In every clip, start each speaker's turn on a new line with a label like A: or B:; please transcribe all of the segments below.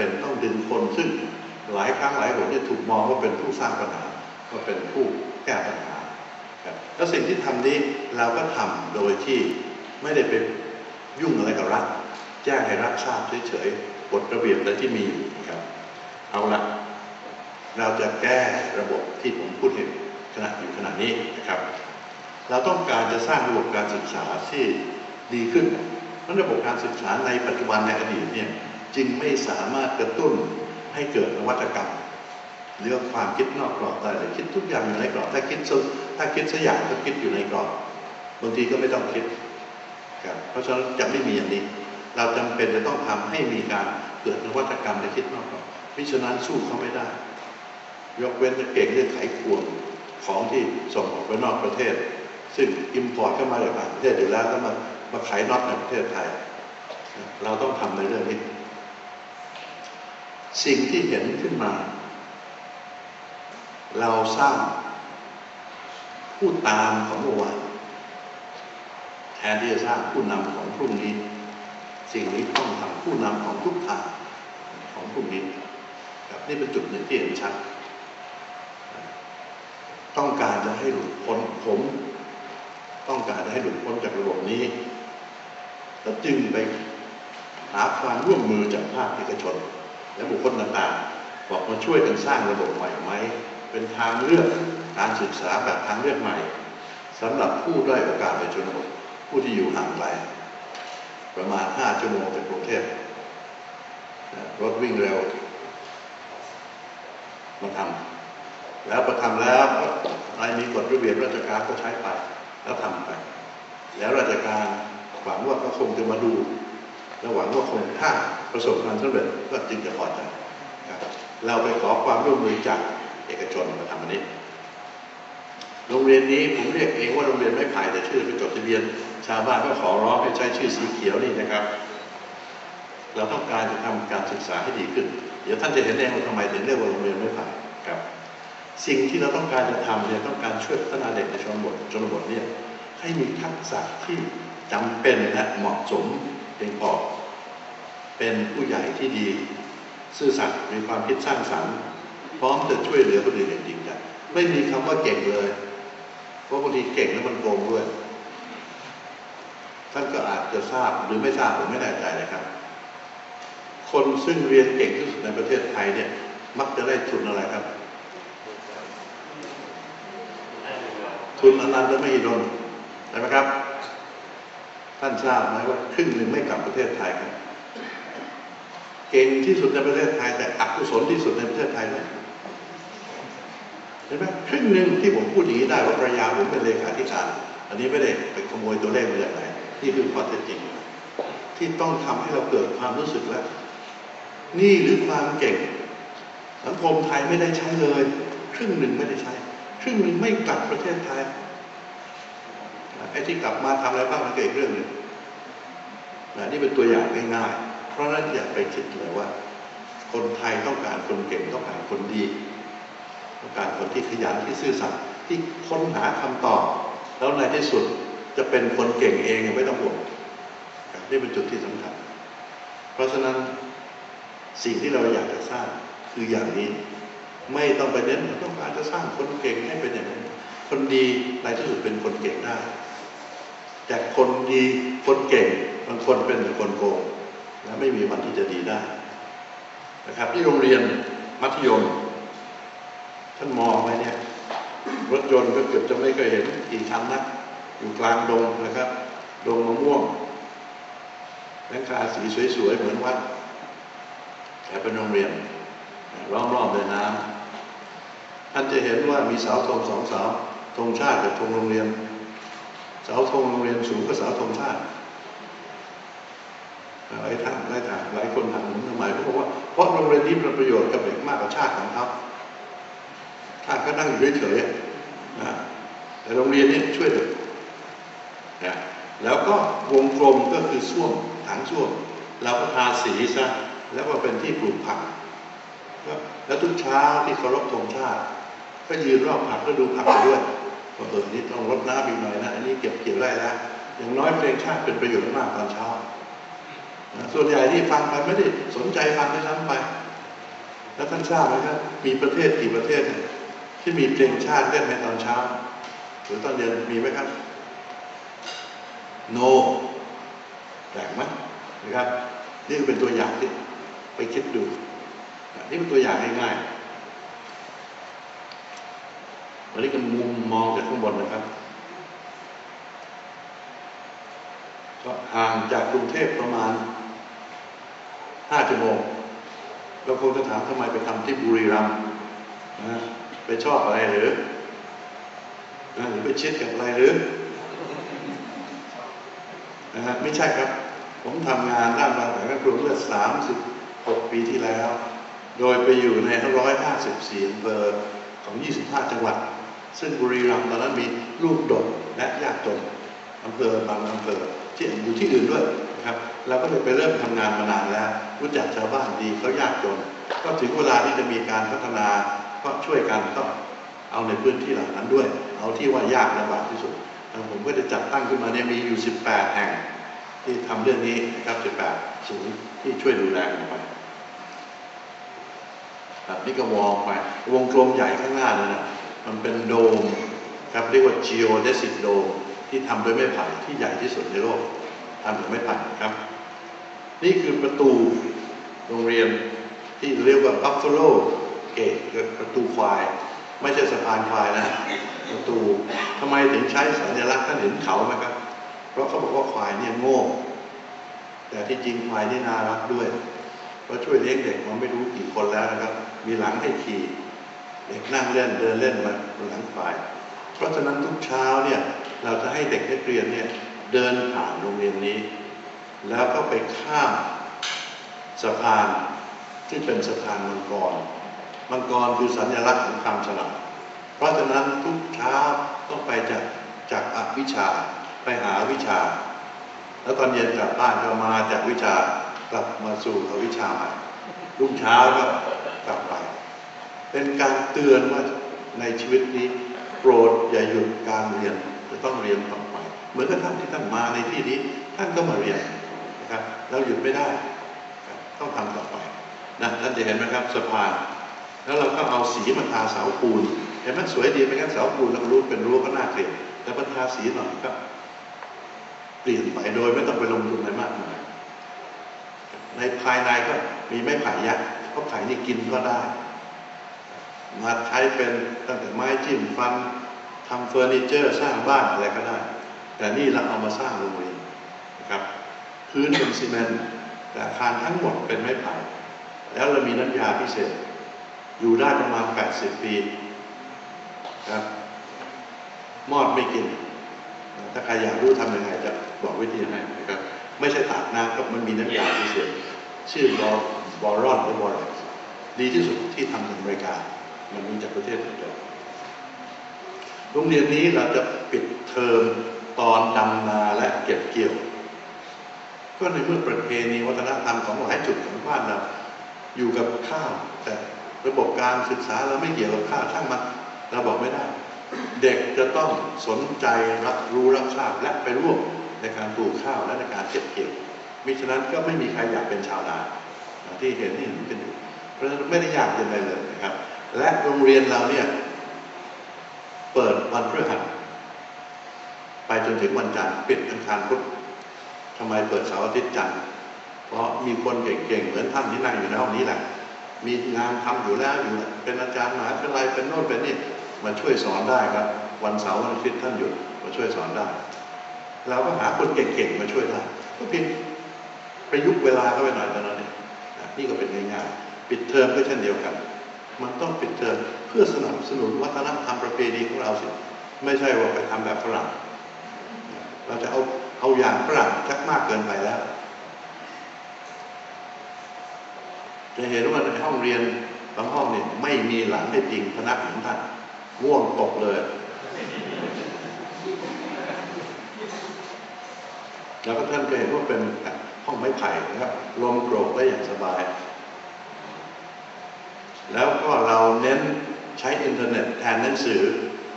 A: เป็นต้องดึงคนซึ่งหลายครั้งหลายหนที่ถูกมองว่าเป็นผู้สร้างปัญหาว่าเป็นผู้แก้ปัญหาครับแล้วสิ่งที่ทำนี้เราก็ทำโดยที่ไม่ได้ไปยุ่งอะไรกับรัฐแจ้งให้รัฐทราบเฉยๆกฎระเบียบอะไรที่มีอยู่ครับเอาละเราจะแก้ระบบที่ผมพูดเห็นขณะอยู่ขณะนี้นะครับ เราต้องการจะสร้างระบบการศึกษาที่ดีขึ้นเพราะระบบการศึกษาในปัจจุบันในอดีตเนี่ย จึงไม่สามารถกระตุ้นให้เกิดนวัตกรรมหรือความคิดนอกกรอบได้เลยคิดทุกอย่างอยู่ในกรอบ ถ้าคิดซะถ้าคิดสักอย่างก็คิดอยู่ในกรอบบางทีก็ไม่ต้องคิดครับเพราะฉะนั้นจะไม่มีอย่างนี้ เราจำเป็นจะต้องทำให้มีการเกิดนวัตกรรมในคิดนอกกรอบมิฉะนั้นสู้เขาไม่ได้ ยกเว้นจะเก่งเรื่องไขควงของที่ส่งออกไปนอกประเทศ ซึ่งอิมพอร์ตเข้ามาจากต่างประเทศอยู่แล้วก็มามาขายน็อตในประเทศไทย เราต้องทำในเรื่องนี้ สิ่งที่เห็นขึ้นมา เราสร้างผู้ตามของเมื่อวานแทนที่จะสร้างผู้นำของพรุ่งนี้ สิ่งนี้ต้องทำผู้นำของทุกทางของพรุ่งนี้ครับนี่เป็นจุดหนึ่งที่เห็นชัดต้องการจะให้หลุดพ้นผม ต้องการจะให้หลุดพ้นจากระบบนี้ก็จึงไปหาความร่วมมือจากภาคเอกชน และบุคคลต่างๆ บอกมาช่วยกันสร้างระบบใหม่ไหม เป็นทางเลือกการศึกษาแบบทางเลือกใหม่สำหรับผู้ด้อยโอกาสในชนบทผู้ที่อยู่ห่างไกลประมาณ 5 ชั่วโมงจากกรุงเทพรถวิ่งเร็วมาทำแล้วพอทำแล้วอะไรมีกฎระเบียบราชการก็ใช้ไป แล้วทำไป แล้วราชการหวังว่าก็คงจะมาดู และหวังว่าคงถ้า ประสบความสำเร็จก็จึงจะพอใจครับเราไปขอความร่วมมือจากเอกชนมาทำอันนี้โรงเรียนนี้ผมเรียกเองว่าโรงเรียนไม่ผ่ายแต่ชื่อไปจดทะเบียน ชาวบ้านก็ขอร้องให้ใช้ชื่อสีเขียวนี่นะครับ เราต้องการจะทำการศึกษาให้ดีขึ้น เดี๋ยวท่านจะเห็นเองว่าทำไมถึงเรียกว่าโรงเรียนไม่ผ่านครับ สิ่งที่เราต้องการจะทำเนี่ยต้องการช่วยพัฒนาเด็กในชนบทชนบทเนี่ยให้มีทักษะที่จำเป็นและเหมาะสมเพียงพอ เป็นผู้ใหญ่ที่ดี ซื่อสัตย์มีความคิดสร้างสรรค์ พร้อมจะช่วยเหลือคนอื่นอย่างจริงจังไม่มีคำว่าเก่งเลย เพราะบางทีเก่งแล้วมันโกงด้วย ท่านก็อาจจะทราบหรือไม่ทราบผมไม่แน่ใจนะครับ คนซึ่งเรียนเก่งที่สุดในประเทศไทยเนี่ย มักจะได้ทุนอะไรครับ ทุนอนันต์และไม่ดลใช่ไหมครับ ท่านทราบไหมว่าครึ่งหนึ่งไม่กลับประเทศไทยครับ เก่งที่สุดในประเทศไทย แต่อกุศลที่สุดในประเทศไทยเลยเห็นไหมครึ่งหนึ่งที่ผมพูดอย่างนี้ได้ว่าภรรยาผมเป็นเลขาธิการ อันนี้ไม่ได้ไปขโมยตัวเลขมาจากไหนนี่คือข้อเท็จจริง ที่ต้องทำให้เราเกิดความรู้สึกแล้ว นี่หรือความเก่ง สังคมไทยไม่ได้ใช้เลย ครึ่งหนึ่งไม่ได้ใช้ ครึ่งหนึ่งไม่กลับประเทศไทยไอ้ที่กลับมาทำอะไรบ้างมันเกิดเรื่องหนึ่งนะนี่เป็นตัวอย่างง่ายๆ เพราะนั้นอย่าไปคิดเลยว่า คนไทยต้องการคนเก่งต้องการคนดี ต้องการคนที่ขยันที่ซื่อสัตย์ที่ค้นหาคำตอบ แล้วในที่สุดจะเป็นคนเก่งเองไม่ต้องห่วงนี่เป็นจุดที่สำคัญ เพราะฉะนั้นสิ่งที่เราอยากจะสร้างคืออย่างนี้ ไม่ต้องไปเน้นต้องการจะสร้างคนเก่งให้เป็นอย่างนั้นคนดีในที่สุดเป็นคนเก่งได้ แต่คนดีคนเก่งบางคนเป็นคนโกง และไม่มีวันที่จะดีได้นะครับที่โรงเรียนมัธยม ท่านมองไหมเนี่ยรถยนต์ก็เกือบจะไม่เคยเห็นกี่ชั้นนะอยู่กลางดงนะครับดงมะม่วงหลังคาสีสวยๆเหมือนวัดแต่เป็นโรงเรียนล้อมรอบด้วยน้ำท่านจะเห็นว่ามีเสาธงสองเสาธงชาติกับธงโรงเรียน เสาธงโรงเรียนสูงกว่าเสาธงชาติ หลายท่านหลายทานหลายคนถามผมทำไมเขาบอกว่าเพราะโรงเรียนนี้เป็นประโยชน์กับเด็กมากกว่าชาติของเขาชาติก็นั่งอยู่เฉยๆนะแต่โรงเรียนนี้ช่วยเด็กนะแล้วก็วงกลมก็คือส้วมถังส้วมเราก็ทาสีซะแล้วก็เป็นที่ปลูกผักแล้วทุกเช้าที่เคารพธงชาติ ก็ยืนรอบผักก็ดูผักไปด้วยว่าเออนี่ต้องรดน้ำอีกหน่อยนะอันนี้เก็บเกี่ยวได้แล้วอย่างน้อยเพลงชาติเป็นประโยชน์มากตอนเช้า ส่วนใหญ่ที่ฟังไปไม่ได้สนใจฟังไม่ซ้ำไป แล้วท่านทราบไหมครับ มีประเทศกี่ประเทศเนี่ยที่มีเพลงชาติเล่นในตอนเช้า หรือตอนเย็นมีไหมครับ โนแปลกไหมนะครับ นี่เป็นตัวอย่างที่ไปคิดดู นี่เป็นตัวอย่างง่ายๆวันนี้ก็มุมมองจากข้างบนนะครับ ก็ห่างจากกรุงเทพประมาณห้าชั่วโมงเราคงจะถามทำไมไปทำที่บุรีรัมย์นะไปชอบอะไรหรือนะหรือไปเชิดกับอะไรหรือนะฮะไม่ใช่ครับ ผมทำงานด้านวางแผนการปลูกเมื่อ36ปีที่แล้ว โดยไปอยู่ใน154อำเภอของ25จังหวัด ซึ่งบุรีรัมย์ตอนนั้นมีลูกดกและยากจนอำเภอบางอำเภอ ที่อยู่ที่อื่นด้วยนะครับเราก็เลยไปเริ่มทำงานมานานแล้ว รู้จักชาวบ้านดีเขายากจน ก็ถึงเวลาที่จะมีการพัฒนาก็ช่วยกันก็เอาในพื้นที่เหล่านั้นด้วย เอาที่ว่ายากลำบากที่สุดทางผมก็จะจัดตั้งขึ้นมาเนี่ยมีอยู่ 18 แห่ง ที่ทำเรื่องนี้นะครับ 18ศูนย์ที่ช่วยดูแลกันไปครับนี่ก็มองไปวงกลมใหญ่ข้างหน้านั่นนะมันเป็นโดมครับเรียกว่า geodesic dome ที่ทำด้วยไม้ไผ่ที่ใหญ่ที่สุดในโลกทำจากไม้ไผ่ครับ นี่คือประตูโรงเรียนที่เรียกว่า Buffalo Gate ประตูควาย ไม่ใช่สะพานควายนะ ประตูทำไมถึงใช้สัญลักษณ์ท่านเห็นเขาไหมครับ เพราะเขาบอกว่าควายเนี่ยโง่แต่ที่จริงควายนี่น่ารักด้วย เพราะช่วยเลี้ยงเด็กมาไม่รู้กี่คนแล้วนะครับ มีหลังให้ขี่เด็กนั่งเล่นเดินเล่นมาบนหลังควาย เพราะฉะนั้นทุกเช้าเนี่ย เราจะให้เด็กนักเรียนเนี่ยเดินผ่านโรงเรียนนี้ แล้วก็ไปข้ามสะพานที่เป็นสะพานมังกร มังกรคือสัญลักษณ์ของความฉลาดเพราะฉะนั้นทุกเช้าต้องไปจากจากอวิชาไปหาวิชา แล้วตอนเย็นกลับบ้านก็มาจากวิชากลับมาสู่อวิชาใหม่รุ่งเช้าก็กลับไป เป็นการเตือนว่าในชีวิตนี้โปรดอย่าหยุดการเรียน ต้องเรียนต่อไป เหมือนกับท่านที่ท่านมาในที่นี้ ท่านก็มาเรียนนะครับเราหยุดไม่ได้ ต้องทำต่อไปนะท่านจะเห็นไหมครับสะพานแล้วเราก็เอาสีมาทาเสาปูนเห็นไหมสวยดีไหมครับเสาปูนแล้วรู้เป็นรั้วก็น่าเกลียดแต่มาทาสีหน่อยก็เปลี่ยนไปโดยไม่ต้องไปลงทุนอะไรมากมายในภายในก็มีไม้ไผ่ยักษ์เพราะไผ่นี่กินก็ได้ มาใช้เป็นตั้งแต่ไม้จิ้มฟัน ทำเฟอร์นิเจอร์สร้างบ้านอะไรก็ได้ แต่นี่เราเอามาสร้างโรงเรียนนะครับพื้นเป็นซีเมนต์แต่อาคารทั้งหมดเป็นไม้ไผ่แล้วเรามีน้ำยาพิเศษ อยู่ได้ประมาณ 80 ปีครับมอดไม่กิน ถ้าใครอยากรู้ทำยังไงจะบอกวิธีให้นะครับ ไม่ใช่ตากน้ำกับมันมีน้ำยาพิเศษ ชื่อบอบอรอนหรือบอรอนดีที่สุดที่ทำในอเมริกา มันมีจากประเทศอื่นด้วย โรงเรียนนี้เราจะปิดเทอมตอนดำนาและเก็บเกี่ยว ก็ในเมื่อประเพณีวัฒนธรรมของหลายจุดของบ้านเราอยู่กับข้าวแต่ระบบการศึกษาเราไม่เกี่ยวกับข้าวช่างมันเราบอกไม่ได้ เด็กจะต้องสนใจรับรู้รับทราบและไปร่วมในการปลูกข้าวและในการเก็บเกี่ยวมิฉะนั้นก็ไม่มีใครอยากเป็นชาวนาที่เห็นนี่เห็นกันอยู่เพราะฉะนั้นไม่ได้ยากเกินไปเลยนะครับ และโรงเรียนเราเนี่ย เปิดวันพฤหัสไปจนถึงวันจันทร์ปิดอังคารพุธทำไมเปิดเสาร์อาทิตย์จันทร์เพราะมีคนเก่งๆเหมือนท่านที่นั่งอยู่ในห้องนี้แหละ มีงานทำอยู่แล้วอยู่เป็นอาจารย์มหาวิทยาลัยเป็นโน่นเป็นนี่มาช่วยสอนได้ครับ วันเสาร์วันอาทิตย์ท่านหยุดมาช่วยสอนได้เราก็หาคนเก่งๆมาช่วยได้ก็เพียงประยุกต์เวลาเข้าไปหน่อยเท่านั้นเองนี่ก็เป็นง่ายๆปิดเทอมก็เช่นเดียวกัน มันต้องปิดเทอมเพื่อสนับสนุนวัฒนธรรมประเพณีของเราสิ ไม่ใช่ว่าไปทำแบบฝรั่ง เราจะเอาเอาอย่างฝรั่งชักมากเกินไปแล้ว จะเห็นว่าในห้องเรียนบางห้องเนี่ยไม่มีหลังให้จริงพนักของท่านง่วงตกเลย แล้วก็ท่านก็เห็นว่าเป็นห้องไม้ไผ่นะครับลมโกรกได้อย่างสบาย แล้วก็เราเน้นใช้อินเทอร์เน็ตแทนหนังสือ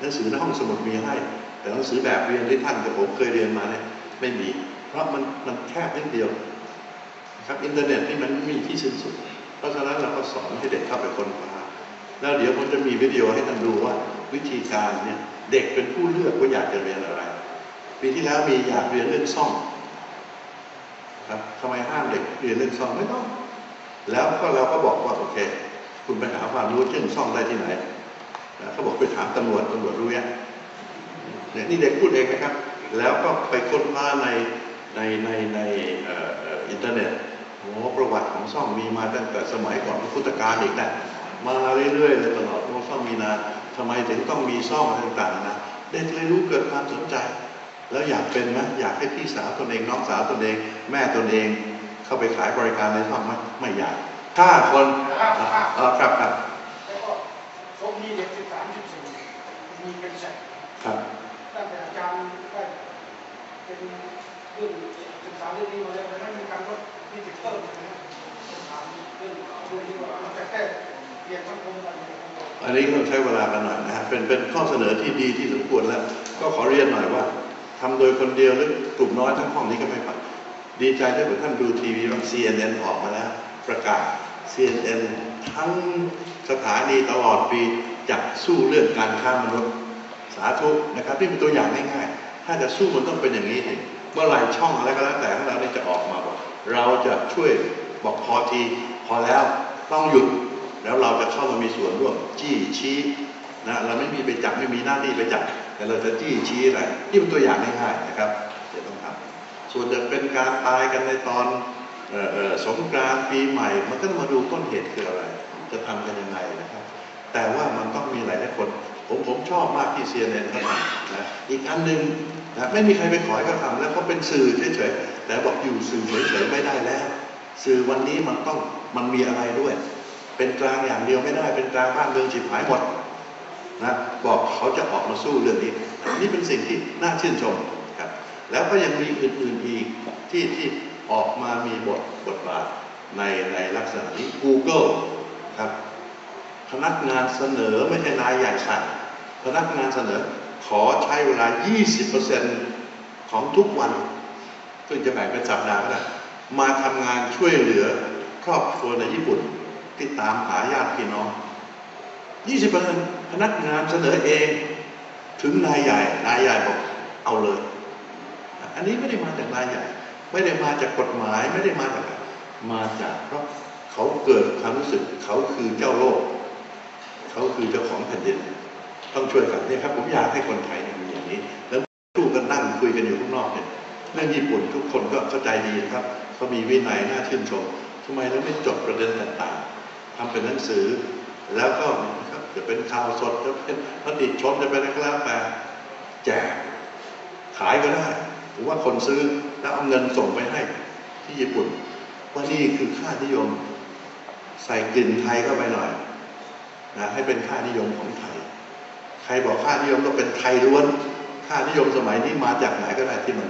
A: หนังสือในห้องสมุดมีให้ แต่หนังสือแบบเรียนที่ท่านกับผมเคยเรียนมาเนี่ยไม่มี เพราะมันมันแคบนิดเดียวครับอินเทอร์เน็ตนี่มันม่มีที่สิ้นสุด เพราะฉะนั้นเราก็สอนให้เด็กเข้าไปค้นคว้าแล้วเดี๋ยวผมจะมีวิดีโอให้ท่านดูว่าวิธีการเนี่ยเด็กเป็นผู้เลือกว่าอยากจะเรียนอะไร ปีที่แล้วมีอยากเรียนเรื่องซ่อมครับทำไมห้ามเด็กเรียนเรื่องซ่อมไม่ต้อง แล้วก็เราก็บอกว่าโอเค คุณไปหาความรู้เรื่งซ่อมได้ที่ไหนนะเขาบอกไปถามตำรวจตำรวจรู้ยังเนี่ยนี่เด็กพูดเองนะครับ แล้วก็ไปค้นคว้าในในในในอินเทอร์เน็ตโอ้ประวัติของซ่อมมีมาตั้งแต่สมัยก่อนพุทธกาลอีกนะมาเรื่อยๆเลยตลอดว่าซ่อมมีนานทำไมถึงต้องมีซ่อมอะไรต่างๆนะเด็กเลยรู้เกิดความสนใจ แล้วอยากเป็นไหมอยากให้พี่สาวตนเองน้องสาวตนเอง แม่ตนเอง เข้าไปขายบริการในซ่อมไหมไม่อยาก ถ้าคนอะอะครับครับ
B: แล้วก็เขามีเด็กสิบสามสิบสี่มีเป็นแสน
A: ครับ
B: ตั้งแต่อาจารย์ได้เป็นเรื่องศึกษาเรื่องนี้มาแล้วมันไม่มีการลดดิจิตอลเลยนะศึกษาเรื่องช่วงนี้ว่ามันจะแค่เปลี่ยนสังคมกันเลย
A: อันนี้ต้องใช้เวลากันหน่อยนะฮะเป็นเป็นข้อเสนอที่ดีที่สมควรแล้ว ก็ขอเรียนหน่อยว่าทำโดยคนเดียวหรือกลุ่มน้อยทั้งห้องนี้ก็ไม่ผ่านดีใจที่ท่านดูทีวีบาง CNN ออกมาแล้วประกาศ CNN ทั้งสถานีตลอดปีจะสู้เรื่องการค้ามนุษย์สาธุนะครับนี่เป็นตัวอย่างง่ายๆถ้าจะสู้มันต้องเป็นอย่างนี้เองเมื่อไรช่องอะไรก็แล้วแต่ของเราเนี่ยจะออกมาบอกเราจะช่วยบอกพอทีพอแล้วต้องหยุดแล้วเราจะเข้ามามีส่วนร่วมจี้ชี้นะเราไม่มีไปจับไม่มีหน้าที่ไปจับแต่เราจะจี้ชี้อะไรนี่เป็นตัวอย่างง่ายๆนะครับเดี๋ยวต้องทำส่วนจะเป็นการตายกันในตอน สงกรานต์ปีใหม่ มันก็ต้องมาดูต้นเหตุคืออะไร จะทำกันยังไงนะครับ แต่ว่ามันต้องมีหลายหลายคน ผมผมชอบมากที่ CNN เขาทำนะอีกอันหนึ่งนะไม่มีใครไปขอให้เขาทำแล้วเขาเป็นสื่อเฉยๆแต่บอกอยู่สื่อเฉยๆไม่ได้แล้ว สื่อวันนี้มันต้องมันมีอะไรด้วย เป็นกลางอย่างเดียวไม่ได้เป็นกลางบ้านเมืองฉิบหายหมดนะบอกเขาจะออกมาสู้เรื่องนี้ นี่เป็นสิ่งที่น่าชื่นชมครับ แล้วก็ยังมีอื่นๆอีกที่ที่ ออกมามีบทบทบาทในในลักษณะนี้ Google ครับ พนักงานเสนอไม่ใช่นายใหญ่สั่งพนักงานเสนอขอใช้เวลา 20%ของทุกวันซึ่งจะแบ่งเป็นสัปดาห์ก็ได้มาทำงานช่วยเหลือครอบครัวในญี่ปุ่นที่ตามหาญาติพี่น้อง 20%พนักงานเสนอเอง ถึงนายใหญ่ นายใหญ่บอกเอาเลย อันนี้ไม่ได้มาจากนายใหญ่ ไม่ได้มาจากกฎหมายไม่ได้มาจากมาจากเพราะเขาเกิดความรู้สึกเขาคือเจ้าโลก เขาคือเจ้าของแผ่นดิน ต้องช่วยกันเนี่ยครับ ผมอยากให้คนไทยมีอย่างนี้ แล้วคู่กันนั่งคุยกันอยู่ข้างนอกเนี่ยเรื่องญี่ปุ่นทุกคนก็เข้าใจดีครับเขามีวินัยน่าชื่นชมทำไมเราไม่จดประเด็นต่างๆทำเป็นหนังสือ แล้วก็นะครับจะเป็นข่าวสดจะเป็นมติชนจะเป็นอะไรก็แล้วแต่แจกขายก็ได้ผมว่าคนซื้อ แล้วเอาเงินส่งไปให้ที่ญี่ปุ่น ว่านี่คือค่านิยม ใส่กลิ่นไทยเข้าไปหน่อยนะให้เป็นค่านิยมของไทย ใครบอกค่านิยมก็เป็นไทยล้วน ค่านิยมสมัยนี้มาจากไหนก็ได้ที่มัน